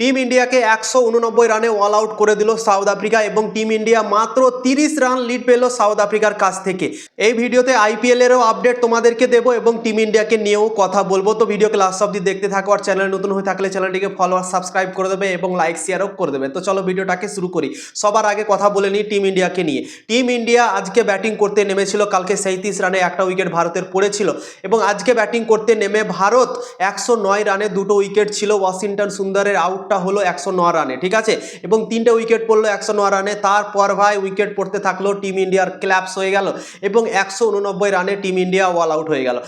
Team ইন্ডিয়াকে একশো উননব্বই রানে অল আউট করে দিল সাউথ আফ্রিকা এবং টিম ইন্ডিয়া মাত্র তিরিশ রান লিড পেল সাউথ আফ্রিকার কাছ থেকে। এই ভিডিওতে আইপিএল এরও আপডেট তোমাদেরকে দেবো এবং টিম ইন্ডিয়াকে নিয়েও কথা বলব। তো ভিডিওকে লাস্ট অব্দি দেখতে থাকো আর চ্যানেল নতুন হয়ে থাকলে চ্যানেলটিকে ফলো আর সাবস্ক্রাইব করে দেবে এবং লাইক শেয়ারও করে দেবে। তো চলো ভিডিওটাকে শুরু করি। সবার আগে কথা বলে নিই টিম ইন্ডিয়াকে নিয়ে। টিম ইন্ডিয়া আজকে ব্যাটিং করতে নেমেছিল, কালকে সাঁত্রিশ রানে একটা উইকেট ভারতের পড়েছিল এবং আজকে ব্যাটিং করতে নেমে ভারত একশো নয় রানে দুটো উইকেট ছিল। ওয়াশিংটন সুন্দরের আউটটা হলো একশো ন রানে, ঠিক আছে? এবং তিনটে উইকেট পড়ল একশো ন রানে। তারপর ভাই উইকেট পড়তে থাকল টিম ইন্ডিয়ার ক্ল্যাপস হয়ে গেল এবং একশো উননব্বই রানে টিম ইন্ডিয়া অল আউট হয়ে গেল।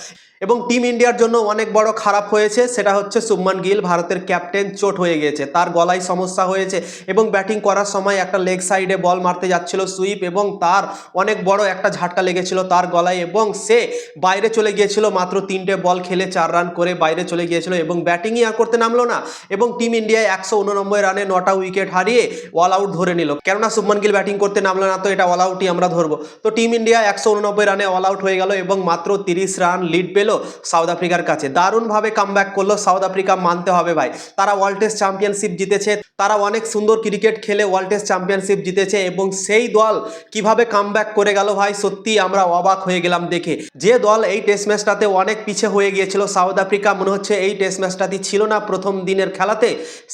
এবং টিম ইন্ডিয়ার জন্য অনেক বড় খারাপ হয়েছে, সেটা হচ্ছে শুভমান গিল, ভারতের ক্যাপ্টেন চোট হয়ে গিয়েছে। তার গলায় সমস্যা হয়েছে এবং ব্যাটিং করার সময় একটা লেগ সাইডে বল মারতে যাচ্ছিল সুইপ এবং তার অনেক বড় একটা ঝাটকা লেগেছিল তার গলায় এবং সে বাইরে চলে গিয়েছিল মাত্র তিনটে বল খেলে চার রান করে বাইরে চলে গিয়েছিল এবং ব্যাটিংই আর করতে নামলো না। এবং টিম ইন্ডিয়া একশো উননব্বই রানে নটা উইকেট হারিয়ে অল আউট ধরে নিল। কেননা শুভমান গিল ব্যাটিং করতে নামলো না, তো এটা অল আউটই আমরা ধরবো। তো টিম ইন্ডিয়া একশো উননব্বই রানে অল আউট হয়ে গেল এবং মাত্র তিরিশ রান লিড পেল সাউথ আফ্রিকার কাছে। দারুণভাবে কাম ব্যাক করল সাউথ আফ্রিকা মানতে হবে ভাই। তারা ওয়ার্ল্ড টেস্ট চ্যাম্পিয়নশিপ জিতেছে, তারা অনেক সুন্দর ক্রিকেট খেলে ওয়ার্ল্ড টেস্ট চ্যাম্পিয়নশিপ জিতেছে এবং সেই দল কীভাবে কামব্যাক করে গেল ভাই, সত্যি আমরা অবাক হয়ে গেলাম দেখে। যে দল এই টেস্ট ম্যাচটাতে অনেক পিছে হয়ে গিয়েছিল সাউথ আফ্রিকা মনে হচ্ছে এই টেস্ট ম্যাচটাতে ছিল না প্রথম দিনের খেলাতে।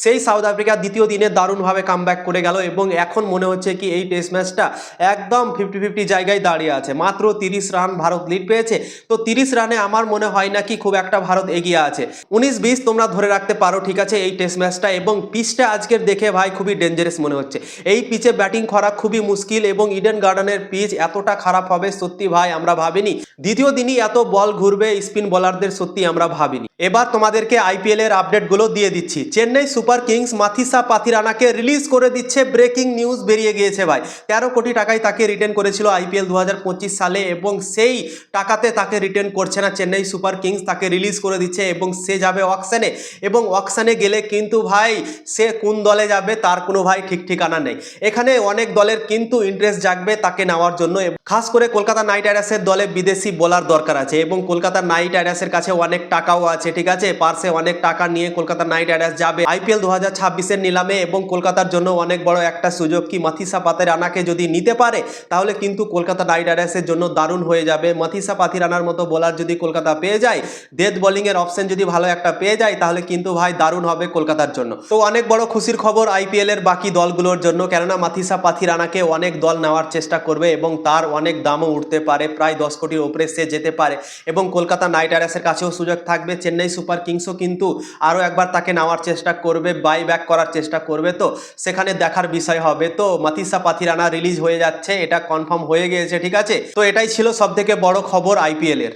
সেই সাউথ আফ্রিকা দ্বিতীয় দিনে দারুণভাবে কামব্যাক করে গেল এবং এখন মনে হচ্ছে কি এই টেস্ট ম্যাচটা একদম ফিফটি ফিফটি জায়গায় দাঁড়িয়ে আছে। মাত্র তিরিশ রান ভারত লিড পেয়েছে। তো তিরিশ রানে আমার মনে হয় না কি খুব একটা ভারত এগিয়ে আছে। উনিশ বিশ তোমরা ধরে রাখতে পারো, ঠিক আছে, এই টেস্ট ম্যাচটা এবং পিচটা আজকের দেখে ভাই খুবই ডেঞ্জারাস মনে হচ্ছে। এই পিচে ব্যাটিং করা খুবই মুশকিল এবং ইডেন গার্ডেনের পিচ এতটা খারাপ হবে সত্যি ভাই আমরা ভাবিনি। দ্বিতীয় দিনই এত বল ঘুরবে স্পিন বোলারদের সত্যি আমরা ভাবিনি। এবার তোমাদেরকে আইপিএল এর আপডেটগুলো দিয়ে দিচ্ছি। চেন্নাই সুপার কিংস মাথিসা পাথিরানাকে রিলিজ করে দিচ্ছে ব্রেকিং নিউজ বেরিয়ে গিয়েছে ভাই। তেরো কোটি টাকায় তাকে রিটার্ন করেছিল আইপিএল দু হাজার পঁচিশ সালে এবং সেই টাকাতে তাকে রিটার্ন করছে না চেন্নাই সুপার কিংস, তাকে রিলিজ করে দিচ্ছে এবং সে যাবে অকশানে এবং অকশানে গেলে কিন্তু ভাই, সে কোন দলে যাবে তার কোনো ভাই ঠিক ঠিকানা নেই। এখানে অনেক দলের কিন্তু ইন্টারেস্ট জাগবে তাকে নেওয়ার জন্য খাস করে কলকাতা নাইট রাইডার্সের দলে বিদেশি বলার দরকার আছে এবং কলকাতা নাইট রাইডার্সের কাছে অনেক টাকাও আছে, ঠিক আছে? পার্সে অনেক টাকা নিয়ে কলকাতা নাইট রাইডার্স যাবে। আইপিএল দু হাজার ছাব্বিশের নিলামে এবং কলকাতার জন্য অনেক বড় একটা সুযোগ কি মাথিসা পাতের আনাকে যদি নিতে পারে, তাহলে কিন্তু কলকাতা নাইট রাইডার্সের জন্য দারুণ হয়ে যাবে। মাথিসা পাথিরানার মতো বোলার যদি কলকাতা পেয়ে যায়, ডেথ বোলিংয়ের অপশন যদি ভালো একটা পেয়ে যায়, তাহলে কিন্তু ভাই দারুণ হবে কলকাতার জন্য। তো অনেক বড় খুশির খবর আইপিএল এর বাকি দলগুলোর জন্য, কেননা মাথিসা পাথিরানাকে অনেক দল নেওয়ার চেষ্টা করবে এবং তার অনেক দামও উঠতে পারে, প্রায় দশ কোটির ওপরে সে যেতে পারে। এবং কলকাতা নাইট রাইডার্সের কাছেও সুযোগ থাকবে। চেন্নাই সুপার কিংসও কিন্তু আরও একবার তাকে নেওয়ার চেষ্টা করবে। বাই ব্যাক করার চেষ্টা করবে তো? সেখানে দেখার বিষয় হবে তো। মাতিসা পাথিরানা রিলিজ হয়ে যাচ্ছে, এটা কনফার্ম হয়ে গিয়েছে, ঠিক আছে? তো এটাই ছিল সব থেকে বড় খবর আইপিএল এর।